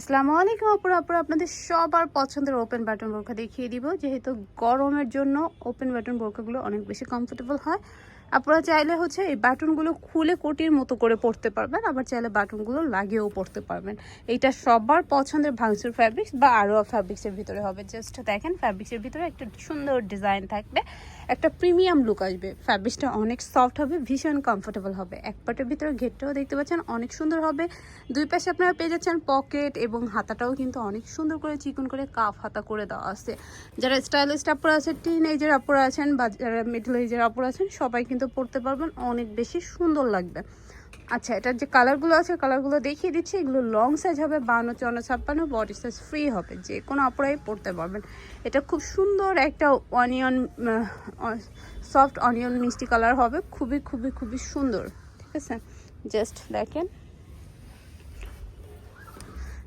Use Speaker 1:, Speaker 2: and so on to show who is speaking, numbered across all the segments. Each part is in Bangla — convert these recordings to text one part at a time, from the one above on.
Speaker 1: আসসালামু আলাইকুম আপুরা আপুরা আপনাদের সবার পছন্দের ওপেন বাটন বোরকা দেখিয়ে দিব। যেহেতু গরমের জন্য ওপেন বাটন বোরকাগুলো অনেক বেশি কমফোর্টেবল হয়। আপনারা চাইলে হচ্ছে এই বাটনগুলো খুলে কোটির মতো করে পড়তে পারবেন, আবার চাইলে বাটনগুলো লাগিয়েও পড়তে পারবেন। এইটা সবার পছন্দের ভাঙচুর ফ্যাব্রিক্স বা আরও ফ্যাব্রিক্সের ভিতরে হবে। জাস্ট দেখেন ফ্যাব্রিক্সের ভিতরে একটা সুন্দর ডিজাইন থাকবে। একটা প্রিমিয়াম লুক আসবে। ফ্যাব্রিক্সটা অনেক সফট হবে, ভীষণ কমফোর্টেবল হবে। এক পাটের ভিতরে ঘেরটাও দেখতে পাচ্ছেন, অনেক সুন্দর হবে। দুই পাশে আপনারা পেয়ে যাচ্ছেন পকেট এবং হাতাটাও কিন্তু অনেক সুন্দর করে চিকন করে কাফ হাতা করে দেওয়া আছে। যারা স্টাইলিস্ট আপুরা আছেন টিন এজের আপুরা আছেন বা যারা মিডল এজের আপুরা আছেন, সবাই কিন্তু পড়তে পারবেন, অনেক বেশি সুন্দর লাগবে। আচ্ছা এটার যে কালারগুলো আছে কালারগুলো দেখিয়ে দিচ্ছি। এগুলো লং সাইজ হবে, বান্ন, চুয়ান্ন, ছাপ্পান্ন বডি সাইজ ফ্রি হবে। যে কোনো অপরাই পড়তে পারবেন। এটা খুব সুন্দর একটা অনিয়ন সফট অনিয়ন মিষ্টি কালার হবে। খুবই খুবই খুবই সুন্দর। ঠিক আছে? জাস্ট দেখেন।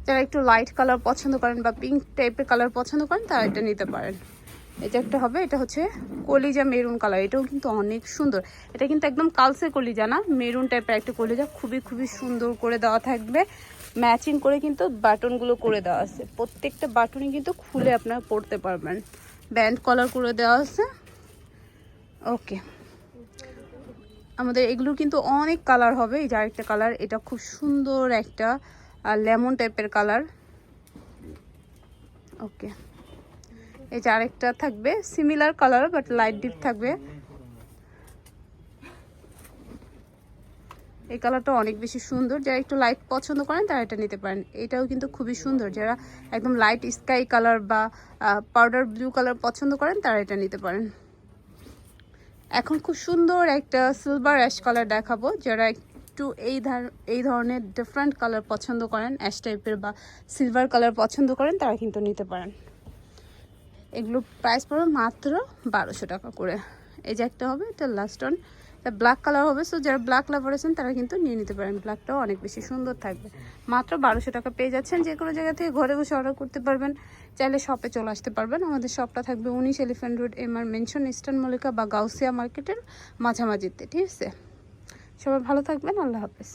Speaker 1: যারা একটু লাইট কালার পছন্দ করেন বা পিঙ্ক টাইপের কালার পছন্দ করেন, তারা এটা নিতে পারেন। এটা একটা হবে, এটা হচ্ছে কলিজা মেরুন কালার, এটাও কিন্তু অনেক সুন্দর। এটা কিন্তু একদম কালসে কলিজা না, মেরুন টাইপের একটা কলিজা, খুবই খুবই সুন্দর করে দেওয়া থাকবে। ম্যাচিং করে কিন্তু বাটনগুলো করে দেওয়া আছে। প্রত্যেকটা বাটনই কিন্তু খুলে আপনারা পড়তে পারবেন। ব্যান্ড কলার করে দেওয়া আছে। ওকে। আমাদের এগুলো কিন্তু অনেক কালার হবে, এই যে আরেকটা কালার, এটা খুব সুন্দর একটা লেমন টাইপের কালার। ওকে। এই যে আরেকটা থাকবে similar colour but light deep থাকবে। এই কালারটা অনেক বেশি সুন্দর। যারা একটু লাইট পছন্দ করেন, তারা এটা নিতে পারেন। এটাও কিন্তু খুবই সুন্দর। যারা একদম লাইট স্কাই কালার বা পাউডার ব্লু কালার পছন্দ করেন, তারা এটা নিতে পারেন। এখন খুব সুন্দর একটা সিলভার অ্যাশ কালার দেখাবো। যারা একটু এই এই ধরনের ডিফারেন্ট কালার পছন্দ করেন অ্যাশ টাইপের বা সিলভার কালার পছন্দ করেন, তারা কিন্তু নিতে পারেন। এগুলো প্রাইস পড়বে মাত্র বারোশো টাকা করে। এই যে একটা হবে, এটা লাস্ট অন ব্ল্যাক কালার হবে সো যারা ব্ল্যাক লাভার আছেন, তারা কিন্তু নিয়ে নিতে পারেন ব্ল্যাকটাও অনেক বেশি সুন্দর থাকবে। মাত্র বারোশো টাকা পেয়ে যাচ্ছেন, যে কোনো জায়গা থেকে ঘরে বসে অর্ডার করতে পারবেন। চাইলে শপে চলে আসতে পারবেন। আমাদের শপটা থাকবে উনিশ Elephant Road M R Mansion Eastern Mallika বা গাউসিয়া মার্কেটের মাঝামাঝিতে, ঠিক আছে? সবাই ভালো থাকবেন, আল্লাহ হাফেজ।